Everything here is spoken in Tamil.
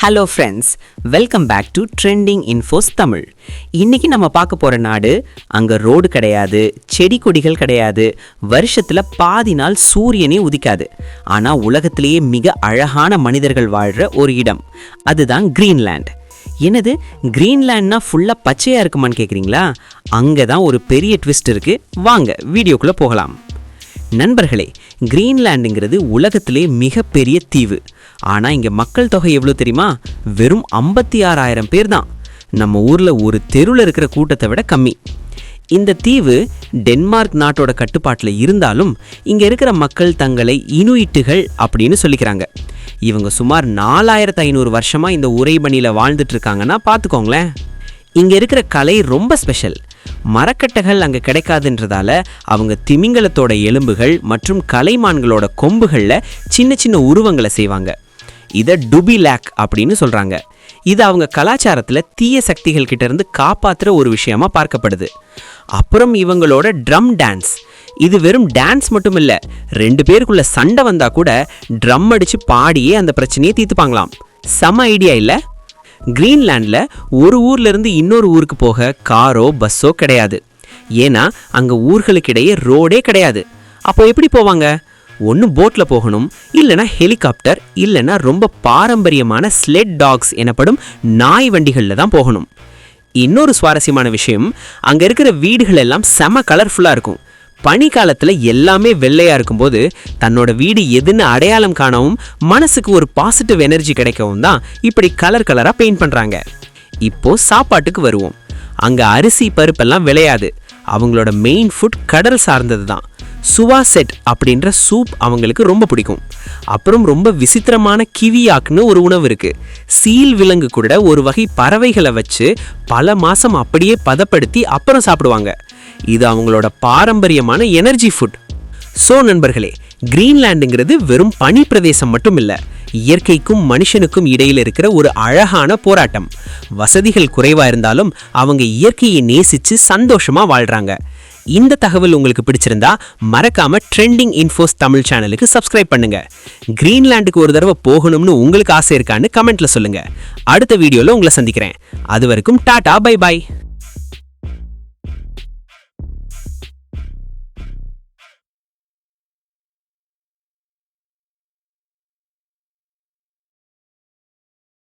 Hello friends welcome back to trending infos Tamil இன்னைக்கு நம்ம பார்க்க போகிற நாடு அங்கே ரோடு கிடையாது செடி கொடிகள் கிடையாது. வருஷத்தில் பாதி நாள் சூரியனே உதிக்காது. ஆனால் உலகத்திலேயே மிக அழகான மனிதர்கள் வாழ்கிற ஒரு இடம். அதுதான் கிரீன்லேண்ட் என்னது? கிரீன்லேண்ட்னா ஃபுல்லாக பச்சையாக இருக்குமான்னு கேட்குறீங்களா அங்கே தான் ஒரு பெரிய ட்விஸ்ட் இருக்குது வாங்க வீடியோக்குள்ளே போகலாம். நண்பர்களே கிரீன்லாண்டுங்கிறது உலகத்திலே மிகப்பெரிய தீவு. ஆனால் இங்கே மக்கள் தொகை எவ்வளோ தெரியுமா? வெறும் ஐம்பத்தி ஆறாயிரம் பேர் தான் நம்ம ஊரில் ஒரு தெருவில் இருக்கிற கூட்டத்தை விட கம்மி. இந்த தீவு டென்மார்க் நாட்டோட கட்டுப்பாட்டில் இருந்தாலும் இங்கே இருக்கிற மக்கள் தங்களை இனுயிட்டுகள் அப்படின்னு சொல்லிக்கிறாங்க. இவங்க சுமார் நாலாயிரத்து ஐநூறு வருஷமாக இந்த உறைபனியில் வாழ்ந்துட்டு இருக்காங்கன்னா பார்த்துக்கோங்களேன் இங்கே இருக்கிற கலை ரொம்ப ஸ்பெஷல் மரக்கட்டைகள் அங்கே கிடைக்காதுன்றதால அவங்க திமிங்கலத்தோட எலும்புகள் மற்றும் கலைமான்களோட கொம்புகளில் சின்ன சின்ன உருவங்களை செய்வாங்க. இதை டுபி லேக் அப்படின்னு சொல்கிறாங்க இது அவங்க கலாச்சாரத்தில் தீய சக்திகள் கிட்டேருந்து காப்பாற்றுற ஒரு விஷயமா பார்க்கப்படுது. அப்புறம் இவங்களோட ட்ரம் டான்ஸ். இது வெறும் டான்ஸ் மட்டும் இல்லை ரெண்டு பேருக்குள்ள சண்டை வந்தால் கூட ட்ரம் அடித்து பாடியே அந்த பிரச்சனையை தீர்த்துப்பாங்களாம். செம ஐடியா இல்லை? கிரீன்லேண்டில் ஒரு ஊர்லேருந்து இன்னொரு ஊருக்கு போக காரோ பஸ்ஸோ கிடையாது. ஏன்னா அங்கே ஊர்களுக்கிடையே ரோடே கிடையாது. அப்போ எப்படி போவாங்க? ஒன்று போட்டில் போகணும் இல்லைனா ஹெலிகாப்டர் இல்லைனா ரொம்ப பாரம்பரியமான ஸ்லெட் டாக்ஸ் எனப்படும் நாய் வண்டிகளில் தான் போகணும். இன்னொரு சுவாரஸ்யமான விஷயம் அங்கே இருக்கிற வீடுகள் எல்லாம் செம கலர்ஃபுல்லாக இருக்கும். பனி காலத்தில் எல்லாமே வெள்ளையாக இருக்கும்போது தன்னோட வீடு எதுன்னு அடையாளம் காணவும் மனசுக்கு ஒரு பாசிட்டிவ் எனர்ஜி கிடைக்கவும் தான் இப்படி கலர் கலராக பெயிண்ட் பண்ணுறாங்க இப்போ சாப்பாட்டுக்கு வருவோம். அங்கே அரிசி பருப்பெல்லாம் விளையாது. அவங்களோட மெயின் ஃபுட் கடல் சார்ந்தது தான் சுவா செட் அப்படின்ற சூப் அவங்களுக்கு ரொம்ப பிடிக்கும். அப்புறம் ரொம்ப விசித்திரமான கிவியாக்னு ஒரு உணவு இருக்கு. சீல் விலங்கு கூட ஒரு வகை பறவைகளை வச்சு பல மாசம் அப்படியே பதப்படுத்தி அப்புறம் சாப்பிடுவாங்க. இது அவங்களோட பாரம்பரியமான எனர்ஜி ஃபுட் ஸோ நண்பர்களே கிரீன்லாண்டுங்கிறது வெறும் பனி பிரதேசம் மட்டும் இல்லை இயற்கைக்கும் மனுஷனுக்கும் இடையில் இருக்கிற ஒரு அழகான போராட்டம். வசதிகள் குறைவா இருந்தாலும் அவங்க இயற்கையை நேசிச்சு சந்தோஷமா வாழ்றாங்க. இந்த தகவல் உங்களுக்கு பிடிச்சிருந்தா மறக்காம ட்ரெண்டிங் இன்ஃபோஸ் தமிழ் சேனலுக்கு சப்ஸ்கிரைப் பண்ணுங்க. கிரீன்லாண்டுக்கு ஒரு தடவை போகணும்னு உங்களுக்கு ஆசை இருக்கான்னு கமெண்ட்ல சொல்லுங்க. அடுத்த வீடியோவில் உங்களை சந்திக்கிறேன். அது வரைக்கும் டாடா பை பாய்